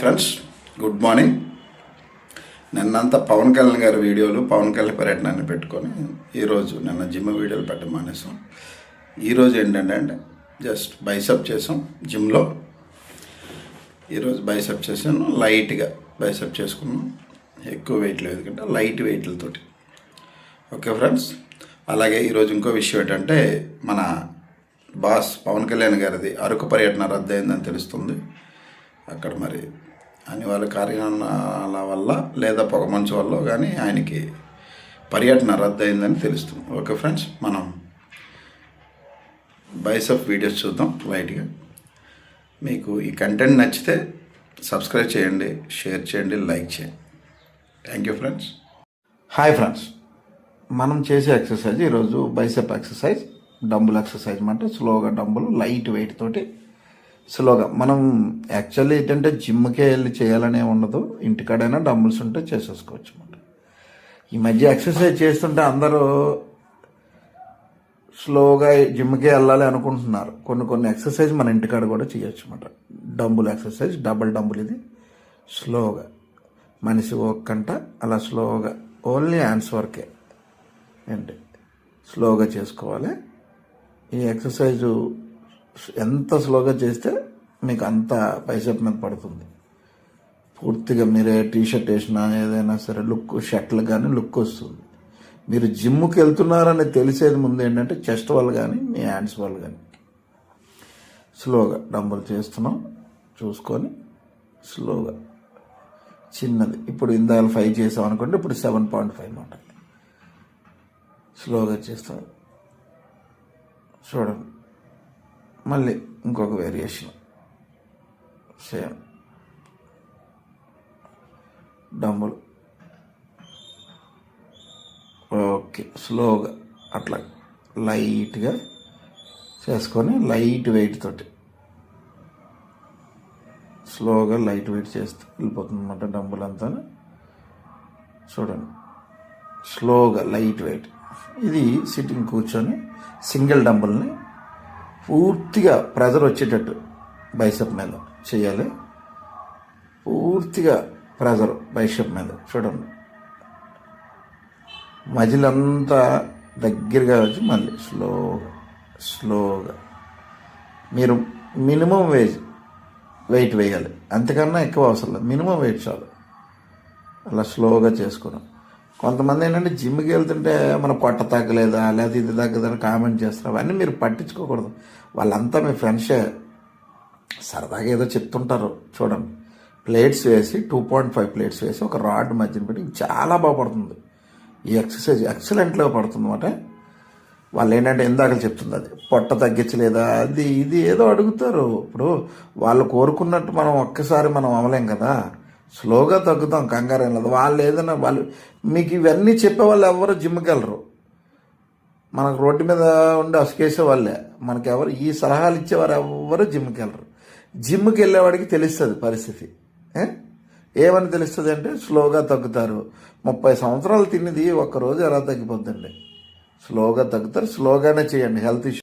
Friends good morning. నిన్నంతా పవన్ కళ్యాణ్ గారి వీడియోలు పవన్ కళ్యాణ్ పర్యటనని పెట్టుకొని ఈరోజు నిన్న జిమ్ వీడియోలు పెట్ట మానేసాం ఈరోజు ఏంటంటే అంటే జస్ట్ బైసప్ చేసాం జిమ్లో. ఈరోజు బైసప్ చేసాను లైట్గా బైసప్ చేసుకున్నాం. ఎక్కువ వెయిట్ లేదు కంటే లైట్ వెయిట్లతోటి. ఓకే ఫ్రెండ్స్ అలాగే ఈరోజు ఇంకో విషయం ఏంటంటే మన బాస్ పవన్ కళ్యాణ్ గారిది అరకు పర్యటన రద్దయిందని తెలుస్తుంది. అక్కడ మరి అనివార్య కార్యాల వల్ల లేదా పొగమంచు వల్ల కానీ ఆయనకి పర్యటన రద్దయిందని తెలుస్తుంది. ఓకే ఫ్రెండ్స్ మనం బైసప్ వీడియోస్ చూద్దాం లైట్గా. మీకు ఈ కంటెంట్ నచ్చితే సబ్స్క్రైబ్ చేయండి షేర్ చేయండి లైక్ చేయండి. Thank you friends hi friends మనం చేసే ఎక్సర్సైజ్ ఈరోజు బైసెప్ ఎక్సర్సైజ్ డంబుల్ ఎక్సర్సైజ్ అంటే స్లోగా డంబుల్ లైట్ వెయిట్ తోటి స్లోగా మనం యాక్చువల్లీ ఏంటంటే జిమ్కే వెళ్ళి చేయాలనే ఉండదు. ఇంటికాడైనా డంబుల్స్ ఉంటే చేసేసుకోవచ్చు అన్నమాట. ఈ మధ్య ఎక్సర్సైజ్ చేస్తుంటే అందరూ స్లోగా జిమ్కే వెళ్ళాలి అనుకుంటున్నారు. కొన్ని కొన్ని ఎక్సర్సైజ్ మన ఇంటికాడ కూడా చేయొచ్చు అన్నమాట. డంబుల్ ఎక్సర్సైజ్ డబుల్ డంబుల్ ఇది. స్లోగా. మనిషి ఒక్కంట అలా స్లోగా. ఓన్లీ హ్యాండ్స్ వర్కే. ఏంటి? స్లోగా చేసుకోవాలి. ఈ ఎక్సర్సైజు ఎంత స్లోగా చేస్తే మీకు అంత బైసెప్ మీద పడుతుంది. పూర్తిగా మీరే టీ షర్ట్ వేసినా ఏదైనా సరే లుక్ షర్ట్లు కానీ లుక్ వస్తుంది. మీరు జిమ్కి వెళ్తున్నారని తెలిసేది ముందు ఏంటంటే చెస్ట్ వాళ్ళు కానీ మీ హ్యాండ్స్ వాళ్ళు కానీ స్లోగా డంబుల్ చేస్తున్నాం చూసుకొని స్లోగా. చిన్నది. ఇప్పుడు ఇందాక ఫైవ్ చేసాం అనుకోండి ఇప్పుడు సెవెన్ పాయింట్ ఫైవ్ మాట. స్లోగా చేస్తాం. చూడండి. మళ్ళీ ఇంకొక వేరియేషన్ సేమ్ డంబుల్ ఓకే స్లోగా అట్లా లైట్గా చేసుకొని లైట్ వెయిట్ తోటి. స్లోగా లైట్ వెయిట్ చేస్తూ వెళ్ళిపోతుంది అనమాట డంబుల్ అంతా. చూడండి. స్లోగా లైట్ వెయిట్ ఇది సిట్టింగ్ కూర్చొని సింగిల్ డంబుల్ని పూర్తిగా ప్రెజర్ వచ్చేటట్టు బైసప్ మీద చేయాలి. పూర్తిగా ప్రెజర్ బైసప్ మీద చూడండి. మజిలంతా దగ్గరగా వచ్చి మళ్ళీ స్లోగా స్లోగా మీరు మినిమం వేజ్ వెయిట్ వేయాలి. అంతకన్నా ఎక్కువ అవసరం లేదు. మినిమం వెయిట్ చాలు. అలా స్లోగా చేసుకున్నాం. కొంతమంది ఏంటంటే జిమ్కి వెళ్తుంటే మన పొట్ట తగ్గలేదా లేదా ఇది తగ్గదని కామెంట్ చేస్తారు. అవన్నీ మీరు పట్టించుకోకూడదు. వాళ్ళంతా మీ ఫ్రెండ్సే. సరదాగా ఏదో చెప్తుంటారు. చూడండి. ప్లేట్స్ వేసి టూ పాయింట్ ఫైవ్ ప్లేట్స్ వేసి ఒక రాడ్ మధ్యన పెట్టి చాలా బాగా పడుతుంది. ఈ ఎక్సర్సైజ్ ఎక్సలెంట్గా పడుతుంది అన్నమాట. వాళ్ళు ఏంటంటే ఇందాక చెప్తుంది అది. పొట్ట తగ్గించలేదా? అది ఇది ఏదో అడుగుతారు. ఇప్పుడు వాళ్ళు కోరుకున్నట్టు మనం ఒక్కసారి మనం అవ్వలేం కదా. స్లోగా తగ్గుతాం కంగారు లేదు. వాళ్ళు ఏదైనా వాళ్ళు మీకు ఇవన్నీ చెప్పే వాళ్ళు ఎవరు జిమ్కి వెళ్ళరు. మనకు రోడ్డు మీద ఉండి అసుకేసే వాళ్ళే. మనకి ఎవరు ఈ సలహాలు ఇచ్చేవారు ఎవరు జిమ్కి వెళ్ళరు. జిమ్కి వెళ్ళేవాడికి తెలుస్తుంది పరిస్థితి. ఏమని తెలుస్తుంది అంటే స్లోగా తగ్గుతారు. ముప్పై సంవత్సరాలు తిన్నది ఒక్కరోజు ఎలా తగ్గిపోద్దండి? స్లోగా తగ్గుతారు స్లోగానే చేయండి. Health issue